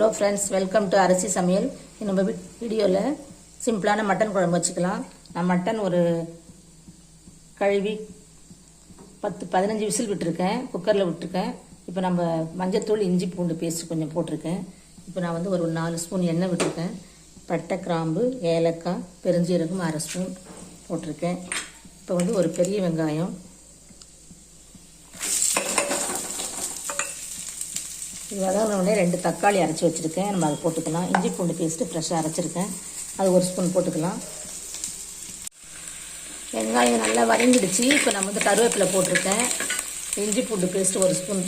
Hello friends welcome to அரிசி சமையல். நம்ம வீடியோவில் சிம்பிளான மட்டன் குழம்பு வச்சுக்கலாம். நான் மட்டன் ஒரு கழுவி பத்து பதினஞ்சு விசில் விட்டுருக்கேன். குக்கரில் விட்டுருக்கேன். இப்போ நம்ம மஞ்சத்தூள் இஞ்சி பூண்டு பேஸ்ட் கொஞ்சம் போட்டிருக்கேன். இப்போ நான் வந்து ஒரு நாலு ஸ்பூன் எண்ணெய் விட்டுருக்கேன். பட்டை கிராம்பு ஏலக்காய் பெருஞ்சீரகம் அரை ஸ்பூன் போட்டிருக்கேன். இப்போ வந்து ஒரு பெரிய வெங்காயம் வதங்கினோடனே ரெண்டு தக்காளி அரைச்சி வச்சுருக்கேன். நம்ம அதை போட்டுக்கலாம். இஞ்சி பூண்டு பேஸ்ட்டு ஃப்ரெஷ்ஷாக அரைச்சிருக்கேன். அது ஒரு ஸ்பூன் போட்டுக்கலாம். வெங்காயம் நல்லா வதங்கிடுச்சு. இப்போ நம்ம வந்து கருவேப்பிலை போட்டிருக்கேன். இஞ்சி பூண்டு பேஸ்ட்டு ஒரு ஸ்பூன்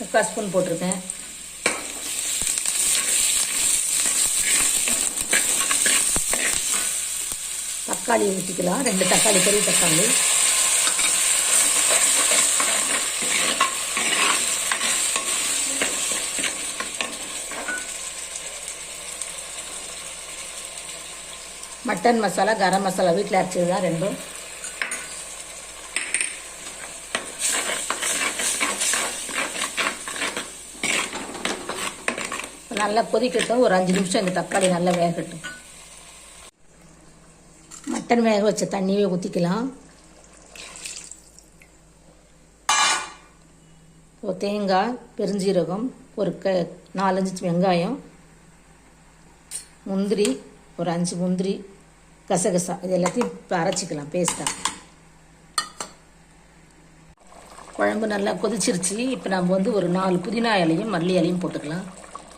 முக்கால் ஸ்பூன் போட்டிருக்கேன். தக்காளி ஊற்றிக்கலாம் ரெண்டு தக்காளி பெரிய தக்காளி. மட்டன் மசாலா கரம் மசாலா வீட்டில் அரைச்சது தான் ரெண்டும். நல்லா கொதிக்கட்டும். ஒரு அஞ்சு நிமிஷம் இந்த தக்காளி நல்லா வேகட்டும். மட்டன் வேக வச்ச தண்ணியே ஊற்றிக்கலாம் தேங்காய் பெருஞ்சீரகம் ஒரு க நாலஞ்சு வெங்காயம் முந்திரி ஒரு அஞ்சு முந்திரி கசகசா இது எல்லாத்தையும் இப்போ அரைச்சிக்கலாம் பேஸ்ட்டாக குழம்பு நல்லா கொதிச்சிருச்சு. இப்போ நம்ம வந்து ஒரு நாலு புதினா இலையும் மல்லி இலையும் போட்டுக்கலாம்.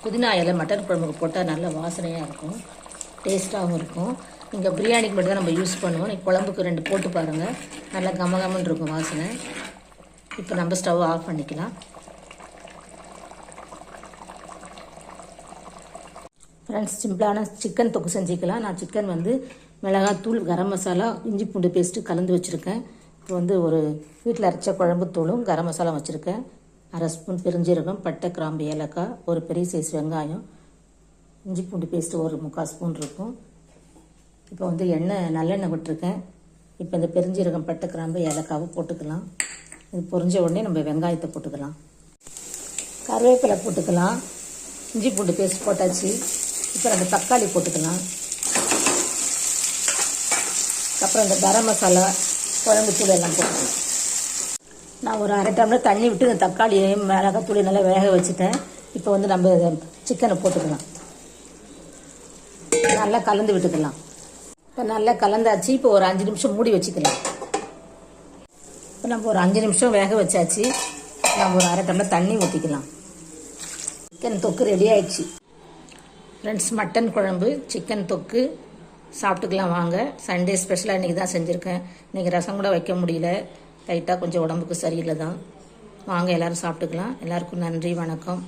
புதினா இலை மட்டன் குழம்புக்கு போட்டால் நல்ல வாசனையாக இருக்கும். டேஸ்ட்டாகவும் இருக்கும். இங்கே பிரியாணிக்கு மட்டும் தான் நம்ம யூஸ் பண்ணுவோம். நீ குழம்புக்கு ரெண்டு போட்டு பாருங்கள் நல்லா கம கமன்னு இருக்கும் வாசனை. இப்போ நம்ம ஸ்டவ் ஆஃப் பண்ணிக்கலாம். ஃப்ரெண்ட்ஸ் சிம்பிளான சிக்கன் தொக்கு செஞ்சுக்கலாம். நான் சிக்கன் வந்து மிளகாத்தூள் கரம் மசாலா இஞ்சி பூண்டு பேஸ்ட்டு கலந்து வச்சுருக்கேன். இப்போ வந்து ஒரு வீட்டில் அரைச்ச குழம்பு தூளும் கரம் மசாலா வச்சுருக்கேன். அரை ஸ்பூன் பெருஞ்சீரகம் பட்டை கிராம்பு ஏலக்காய் ஒரு பெரிய சைஸ் வெங்காயம் இஞ்சி பூண்டு பேஸ்ட்டு ஒரு முக்கால் ஸ்பூன் இருக்கும். இப்போ வந்து எண்ணெய் நல்லெண்ணெய் விட்டுருக்கேன். இப்போ இந்த பெருஞ்சீரகம் பட்டை கிராம்பு ஏலக்காவும் போட்டுக்கலாம். இது பொரிஞ்ச உடனே நம்ம வெங்காயத்தை போட்டுக்கலாம். கருவேப்பிலை போட்டுக்கலாம். இஞ்சி பூண்டு பேஸ்ட் போட்டாச்சு. இப்போ நம்ம தக்காளி போட்டுக்கலாம். அப்புறம் இந்த கரம் மசாலா குழம்பு தூள் எல்லாம் போட்டுக்கலாம். நான் ஒரு அரை டம்ளர் தண்ணி விட்டு இந்த தக்காளியையும் மிளகாத்தூளையும் நல்லா வேக வச்சுட்டேன். இப்போ வந்து நம்ம சிக்கனை போட்டுக்கலாம். நல்லா கலந்து விட்டுக்கலாம். இப்போ நல்லா கலந்தாச்சு. இப்போ ஒரு அஞ்சு நிமிஷம் மூடி வச்சுக்கலாம். இப்போ நம்ம ஒரு அஞ்சு நிமிஷம் வேக வச்சாச்சு. நம்ம ஒரு அரை டம்ளர் தண்ணி ஊற்றிக்கலாம் சிக்கன் தொக்கு ரெடி ஆயிடுச்சு. ஃப்ரெண்ட்ஸ் மட்டன் குழம்பு சிக்கன் தொக்கு. சாப்பிட்டுக்கலாம் வாங்க. சண்டே ஸ்பெஷலாக இன்றைக்கி தான் செஞ்சுருக்கேன். இன்றைக்கி ரசம் கூட வைக்க முடியல. லைட்டாக கொஞ்சம் உடம்புக்கு சரியில்லை தான் வாங்க எல்லோரும் சாப்பிட்டுக்கலாம். எல்லாருக்கும் நன்றி வணக்கம்.